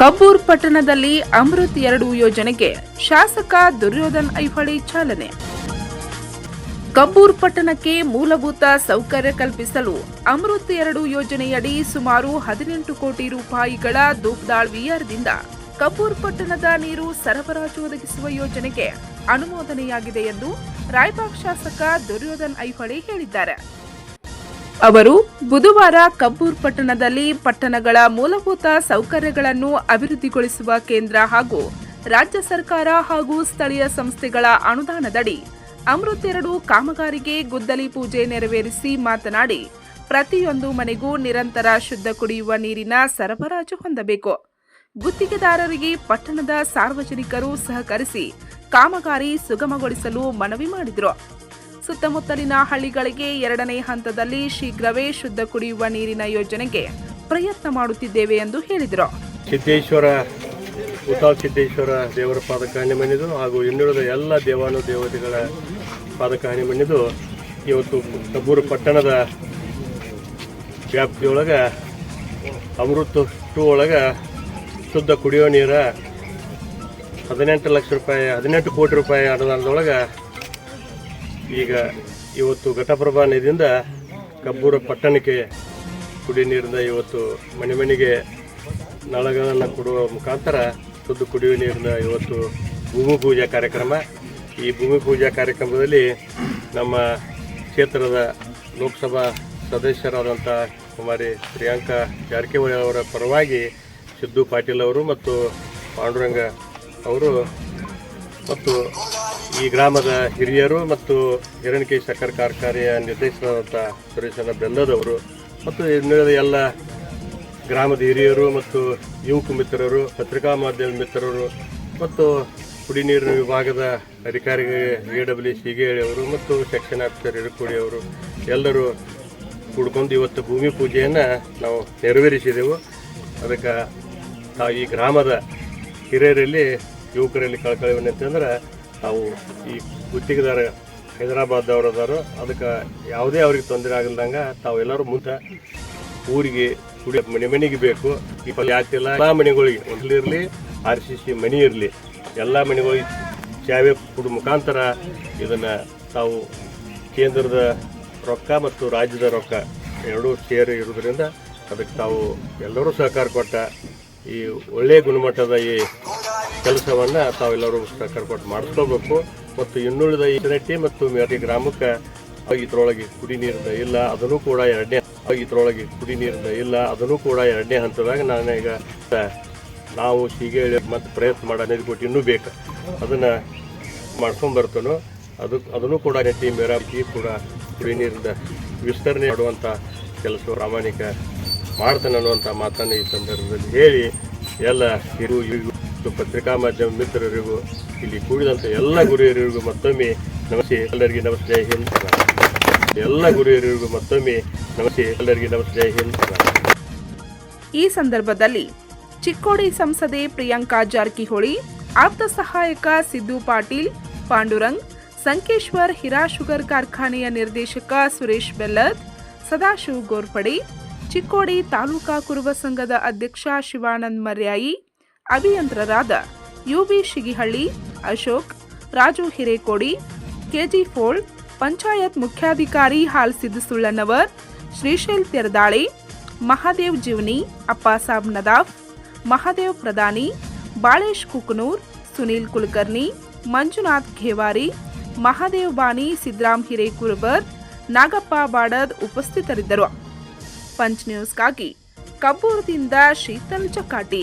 ಕಬ್ಬೂರ್ ಪಟ್ಟಣದಲ್ಲಿ ಅಮೃತ್ ಎರಡು ಯೋಜನೆಗೆ ಶಾಸಕ ದುರ್ಯೋಧನ್ ಐಹೊಳೆ ಚಾಲನೆ. ಕಬ್ಬೂರ್ ಪಟ್ಟಣಕ್ಕೆ ಮೂಲಭೂತ ಸೌಕರ್ಯ ಕಲ್ಪಿಸಲು ಅಮೃತ್ ಎರಡು ಯೋಜನೆಯಡಿ ಸುಮಾರು ಹದಿನೆಂಟು ಕೋಟಿ ರೂಪಾಯಿಗಳ ದೂಪ್ದಾಳ್ ವಿಆರ್ದಿಂದ ಕಬ್ಬೂರ್ ಪಟ್ಟಣದ ನೀರು ಸರಬರಾಜು ಒದಗಿಸುವ ಯೋಜನೆಗೆ ಅನುಮೋದನೆಯಾಗಿದೆ ಎಂದು ರಾಯಬಾಗ್ ಶಾಸಕ ದುರ್ಯೋಧನ್ ಐಹೊಳೆ ಹೇಳಿದ್ದಾರೆ. ಅವರು ಬುಧವಾರ ಕಬ್ಬೂರ್ ಪಟ್ಟಣದಲ್ಲಿ ಪಟ್ಟಣಗಳ ಮೂಲಭೂತ ಸೌಕರ್ಯಗಳನ್ನು ಅಭಿವೃದ್ಧಿಗೊಳಿಸುವ ಕೇಂದ್ರ ಹಾಗೂ ರಾಜ್ಯ ಸರ್ಕಾರ ಹಾಗೂ ಸ್ಥಳೀಯ ಸಂಸ್ಥೆಗಳ ಅನುದಾನದಡಿ ಅಮೃತ್ ಎರಡು ಕಾಮಗಾರಿಗೆ ಗುದ್ದಲಿ ಪೂಜೆ ನೆರವೇರಿಸಿ ಮಾತನಾಡಿ, ಪ್ರತಿಯೊಂದು ಮನೆಗೂ ನಿರಂತರ ಶುದ್ಧ ಕುಡಿಯುವ ನೀರಿನ ಸರಬರಾಜು ಹೊಂದಬೇಕು. ಗುತ್ತಿಗೆದಾರರಿಗೆ ಪಟ್ಟಣದ ಸಾರ್ವಜನಿಕರು ಸಹಕರಿಸಿ ಕಾಮಗಾರಿ ಸುಗಮಗೊಳಿಸಲು ಮನವಿ ಮಾಡಿದರು. ಸುತ್ತಮುತ್ತಲಿನ ಹಳ್ಳಿಗಳಿಗೆ ಎರಡನೇ ಹಂತದಲ್ಲಿ ಶೀಘ್ರವೇ ಶುದ್ಧ ಕುಡಿಯುವ ನೀರಿನ ಯೋಜನೆಗೆ ಪ್ರಯತ್ನ ಮಾಡುತ್ತಿದ್ದೇವೆ ಎಂದು ಹೇಳಿದರು. ಸಿದ್ದೇಶ್ವರ ಉತಾಲ್ ಸಿದ್ದೇಶ್ವರ ದೇವರ ಪಾದಕಾಣಿ ಮಣಿದು ಹಾಗೂ ಇನ್ನುಳಿದ ಎಲ್ಲ ದೇವಾನು ದೇವತೆಗಳ ಪಾದಕಾಣಿ ಮಣಿದು ಇವತ್ತು ಕಬ್ಬೂರು ಪಟ್ಟಣದ ವ್ಯಾಪ್ತಿಯೊಳಗೆ, ಅಮೃತ ಟೂ ಒಳಗೆ ಶುದ್ಧ ಕುಡಿಯೋ ನೀರ ಹದಿನೆಂಟು ಲಕ್ಷ ರೂಪಾಯಿ, ಹದಿನೆಂಟು ಕೋಟಿ ರೂಪಾಯಿ ಅನುದಾನದೊಳಗೆ ಈಗ ಇವತ್ತು ಘಟಪ್ರಭಾ ನದಿಯಿಂದ ಕಬ್ಬೂರು ಪಟ್ಟಣಕ್ಕೆ ಕುಡಿ ನೀರಿಂದ ಇವತ್ತು ಮನೆ ಮನೆಗೆ ನಳಗಳನ್ನು ಕೊಡುವ ಮುಖಾಂತರ ಶುದ್ಧ ಕುಡಿಯುವ ನೀರಿನ ಇವತ್ತು ಭೂಮಿ ಪೂಜಾ ಕಾರ್ಯಕ್ರಮ. ಈ ಭೂಮಿ ಪೂಜಾ ಕಾರ್ಯಕ್ರಮದಲ್ಲಿ ನಮ್ಮ ಕ್ಷೇತ್ರದ ಲೋಕಸಭಾ ಸದಸ್ಯರಾದಂಥ ಕುಮಾರಿ ಪ್ರಿಯಾಂಕಾ ಜಾರಕಿಹೊಳಿ ಅವರ ಪರವಾಗಿ ಸಿದ್ದು ಪಾಟೀಲ್ ಅವರು ಮತ್ತು ಪಾಂಡುರಂಗ ಅವರು ಮತ್ತು ಈ ಗ್ರಾಮದ ಹಿರಿಯರು ಮತ್ತು ಹಿರಣಿಕೆ ಸಕ್ಕರೆ ಕಾರ್ಖಾನೆಯ ನಿರ್ದೇಶಕರಾದಂಥ ಸುರೇಶನ ಬೆಂದದವರು ಮತ್ತು ಇನ್ನುಳಿದ ಎಲ್ಲ ಗ್ರಾಮದ ಹಿರಿಯರು ಮತ್ತು ಯುವಕ ಮಿತ್ರರು, ಪತ್ರಿಕಾ ಮಾಧ್ಯಮ ಮಿತ್ರರು ಮತ್ತು ಕುಡಿ ನೀರಿನ ವಿಭಾಗದ ಅಧಿಕಾರಿ ಎ ಡಬ್ಲ್ಯೂ ಸಿಗೇಳಿ ಅವರು ಮತ್ತು ಸೆಕ್ಷನ್ ಆಫೀಸರ್ ಇರುಕೋಡಿ ಅವರು ಎಲ್ಲರೂ ಕೂಡ್ಕೊಂಡು ಇವತ್ತು ಭೂಮಿ ಪೂಜೆಯನ್ನು ನಾವು ನೆರವೇರಿಸಿದೆವು. ಅದಕ್ಕೆ ಈ ಗ್ರಾಮದ ಹಿರಿಯರಲ್ಲಿ ಯುವಕರಲ್ಲಿ ಕಳ್ಕೊಳ್ಳಿ ಅಂತಂದ್ರೆ ನಾವು ಈ ಗುತ್ತಿಗೆದಾರ ಹೈದರಾಬಾದ್ದವ್ರು ಅದಾರು ಅದಕ್ಕೆ ಯಾವುದೇ ಅವ್ರಿಗೆ ತೊಂದರೆ ಆಗಲ್ದಂಗೆ ತಾವೆಲ್ಲರೂ ಮುಂದೆ ಊರಿಗೆ ಕುಡಿಯ ಮನೆ ಮನೆಗೆ ಬೇಕು. ಈ ಆಗ್ತಿಲ್ಲ ಎಲ್ಲ ಮನೆಗಳಿಗೆ ಇರಲಿ, ಆರ್ ಸಿ ಸಿ ಮನೆ ಇರಲಿ. ಎಲ್ಲ ಮನೆಗಳಿಗೆ ಚಾವೆ ಕೊಡೋ ಮುಖಾಂತರ ಇದನ್ನು ತಾವು ಕೇಂದ್ರದ ರೊಕ್ಕ ಮತ್ತು ರಾಜ್ಯದ ರೊಕ್ಕ ಎರಡೂ ಸೇರಿ ಇರೋದ್ರಿಂದ ಅದಕ್ಕೆ ತಾವು ಎಲ್ಲರೂ ಸಹಕಾರ ಕೊಟ್ಟ ಈ ಒಳ್ಳೆಯ ಗುಣಮಟ್ಟದ ಈ ಕೆಲಸವನ್ನು ತಾವೆಲ್ಲರೂ ಸಹಕಾರ ಕೊಟ್ಟು ಮಾಡಿಸ್ಕೋಬೇಕು ಮತ್ತು ಇನ್ನುಳಿದ ಚನಟ್ಟಿ ಮತ್ತು ಮೇಟಿ ಗ್ರಾಮಕ್ಕೆ ಇದರೊಳಗೆ ಕುಡಿ ನೀರಿನ ಇಲ್ಲ, ಅದನ್ನು ಕೂಡ ಎರಡನೇ ಇದ್ರೊಳಗೆ ಕುಡಿ ನೀರಿನ ಇಲ್ಲ, ಅದನ್ನು ಕೂಡ ಎರಡನೇ ಹಂತದಾಗ ನಾನು ಈಗ ನಾವು ಹೀಗೆ ಮತ್ತೆ ಪ್ರಯತ್ನ ಮಾಡೋ ನೀರು ಕೊಟ್ಟು ಇನ್ನೂ ಬೇಕು. ಅದನ್ನು ಮಾಡ್ಕೊಂಡು ಬರ್ತಾನೋ. ಅದು, ಅದನ್ನು ಕೂಡ ನೆಟ್ಟಿ ಮೇರಾಕಿ ಕೂಡ ಕುಡಿ ನೀರಿನ ವಿಸ್ತರಣೆ ಮಾಡುವಂಥ ಕೆಲಸ ಪ್ರಾಮಾಣಿಕ ಮಾಡ್ತಾನೆ ಅನ್ನುವಂಥ ಮಾತನ್ನು ಈ ಸಂದರ್ಭದಲ್ಲಿ ಹೇಳಿ ಎಲ್ಲ ಹಿರು ಹಿರಿಗೂ ಪತ್ರಿಕಾ ಮಾಧ್ಯಮ ಮಿತ್ರರಿಗೂ, ಇಲ್ಲಿ ಕೂಡಿದಂಥ ಎಲ್ಲ ಗುರಿಯರಿಗೂ ಮತ್ತೊಮ್ಮೆ ನಮಸ್ತೆ. ಎಲ್ಲರಿಗೆ ನಮಸ್ತೆ. ಹಿಂದ್. ಎಲ್ಲ ಗುರಿಯರಿಗೂ ಮತ್ತೊಮ್ಮೆ ನಮಸ್ತೆ. ಎಲ್ಲರಿಗೆ ನಮಸ್ತೆ. ಹಿಂದ್. ಈ ಸಂದರ್ಭದಲ್ಲಿ ಚಿಕ್ಕೋಡಿ ಸಂಸದೆ ಪ್ರಿಯಾಂಕಾ ಜಾರಕಿಹೊಳಿ, ಆಪ್ತ ಸಹಾಯಕ ಸಿದ್ದು ಪಾಟೀಲ್, ಪಾಂಡುರಂಗ್, ಸಂಕೇಶ್ವರ್ ಹಿರಾ ಶುಗರ್ ಕಾರ್ಖಾನೆಯ ನಿರ್ದೇಶಕ ಸುರೇಶ್ ಬೆಲ್ಲದ್, ಸದಾಶಿವ್ ಗೋರ್ಪಡೆ, ಚಿಕ್ಕೋಡಿ ತಾಲೂಕಾ ಕುರುಬ ಸಂಘದ ಅಧ್ಯಕ್ಷ ಶಿವಾನಂದ್ ಮರ್ಯಾಯಿ ಅಭಿಯಂತ್ರರಾದ ಯುಬಿ ಶಿಗಿಹಳ್ಳಿ, ಅಶೋಕ್, ರಾಜು ಹಿರೇಕೋಡಿ, ಕೆಜಿ ಫೋಳ್, ಪಂಚಾಯತ್ ಮುಖ್ಯಾಧಿಕಾರಿ ಹಾಲ್ ಸುಳ್ಳನವರ್, ಶ್ರೀಶೈಲ್ ತೆರದಾಳೆ, ಮಹಾದೇವ್ ಜೀವನಿ ಅಪ್ಪಾಸಾಬ್ ನದಾಫ್, ಮಹಾದೇವ್ ಪ್ರಧಾನಿ, ಬಾಳೇಶ್ ಕುಕನೂರ್, ಸುನೀಲ್ ಕುಲಕರ್ಣಿ, ಮಂಜುನಾಥ್ ಘೇವಾರಿ, ಮಹಾದೇವ್ ಬಾನಿ ಸಿದ್ರಾಮ್ ಹಿರೇಕುರುಬರ್ ನಾಗಪ್ಪ ಬಾಡದ್ ಉಪಸ್ಥಿತರಿದ್ದರು. ಪಂಚ್ ನ್ಯೂಸ್ಗಾಗಿ ಕಬ್ಬೂರದಿಂದ ಶೀತಲ್ ಚಕ್ಕಾಟಿ.